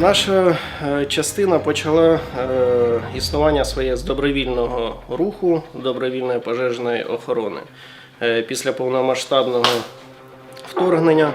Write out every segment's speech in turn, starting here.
Наша е, частина почала е, існування своє з добровільного руху, добровільної пожежної охорони. Е, Після повномасштабного вторгнення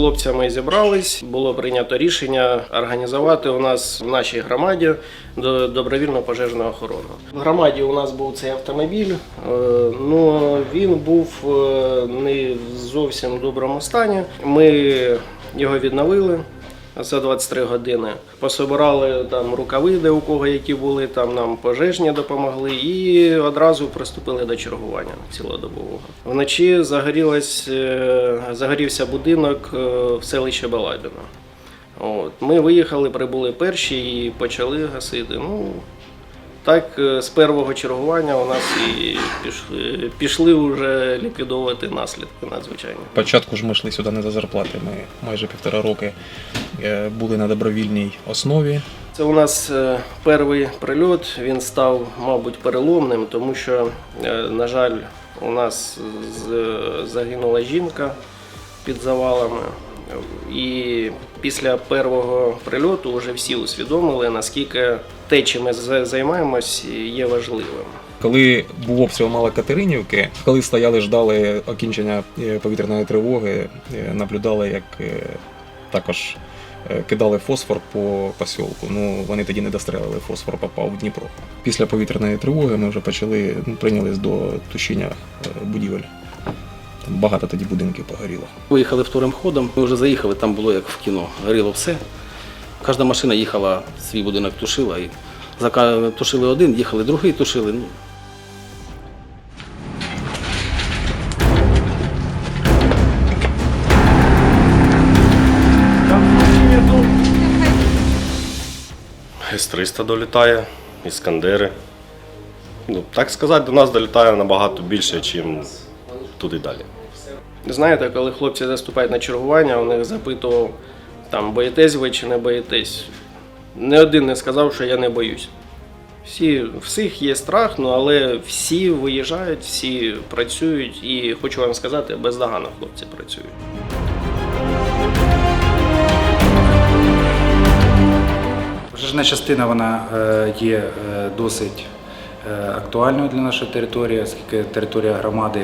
хлопцями зібрались, було прийнято рішення організувати у нас в нашій громаді до- добровільну пожежну охорону. В громаді у нас був цей автомобіль, але він був е, не в зовсім доброму стані. Ми його відновили. За 23 години пособирали там рукави, де у кого які були, там нам пожежні допомогли, і одразу приступили до чергування цілодобового. Вночі загорілась, е, загорівся будинок е, в селищі Балабіно. От. Ми виїхали, прибули перші і почали гасити. Ну, так, е, з першого чергування у нас і пішли, пішли вже ліквідовувати наслідки надзвичайні. Спочатку ж ми йшли сюди не за зарплати. Ми майже півтора роки е, були на добровільній основі. Це у нас е, перший прильот. Він став, мабуть, переломним, тому що, на жаль, у нас загинула жінка під завалами. І після першого прильоту вже всі усвідомили, наскільки те, чим ми займаємось, є важливим. Коли був обстріл Малокатеринівки, коли стояли, ждали окінчення е, повітряної тривоги, е, наблюдали, як е, також кидали фосфор по посілку. Ну вони тоді не дострелили, фосфор попав в Дніпро. Після повітряної тривоги ми вже почали ну, прийнялись до тушіння будівель. Там багато тоді будинків погоріло. Виїхали вторим ходом, ми вже заїхали, там було як в кіно, горіло все. Кожна машина їхала, свій будинок тушила. І тушили один, їхали другий, тушили. Ну, С-300 долітає, іскандери. Ну, так сказати, до нас долітає набагато більше, ніж туди далі. Знаєте, коли хлопці заступають на чергування, у них запитував, там, боїтесь ви чи не боїтесь. Ні один не сказав, що я не боюсь. Всі, всіх є страх, ну, але всі виїжджають, всі працюють і хочу вам сказати, бездоганно хлопці працюють. Пожежна частина вона е, є е, досить актуальною для нашої території, оскільки територія громади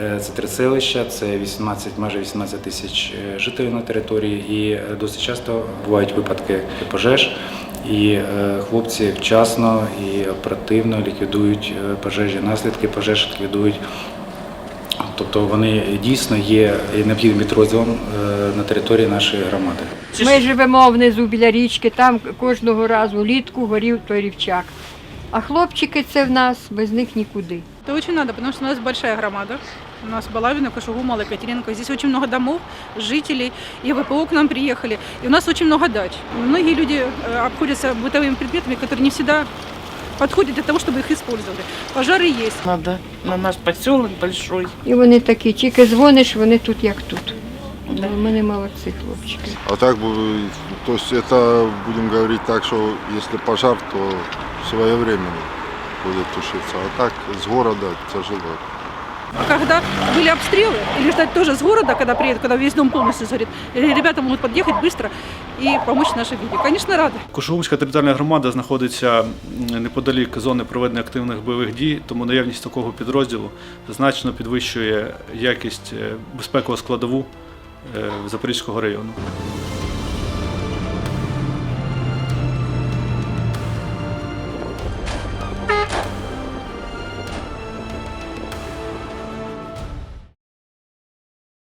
е, це три селища, це 18, майже 18 тисяч е, жителів на території, і е, досить часто бувають випадки пожеж. І е, хлопці вчасно і оперативно ліквідують е, пожежі, наслідки пожеж ліквідують. Тобто вони дійсно є необхідним підрозділом е, на території нашої громади. Ми живемо внизу біля річки, там кожного разу влітку горів той рівчак. А хлопчики це в нас, без них нікуди. Это очень надо, потому что у нас большая громада. У нас Балавина, Кошугу, Малая Екатеринка. Здесь очень много домов, жителей. И ВПО к нам приехали. И у нас очень много дач. Многие люди э, обходятся бытовыми предметами, которые не всегда подходят для того, чтобы их использовали. Пожары есть. Надо на наш поселок большой. І вони такі, тільки дзвониш, вони тут як тут. Ми не молодці хлопчики. А так, бы, то есть это, будем говорить так, что если пожар, то своевременно будет тушиться. А так с города тяжело. А когда были обстрелы, или ждать тоже с города, когда приедут, когда весь дом полностью сгорит, или ребята могут подъехать быстро и помочь нашей виде. Конечно, рады. Кошовська територіальна громада знаходиться м, неподалік зони проведення активних бойових дій, тому наявність такого підрозділу значно підвищує якість е, безпекову складову е, Запорізького району.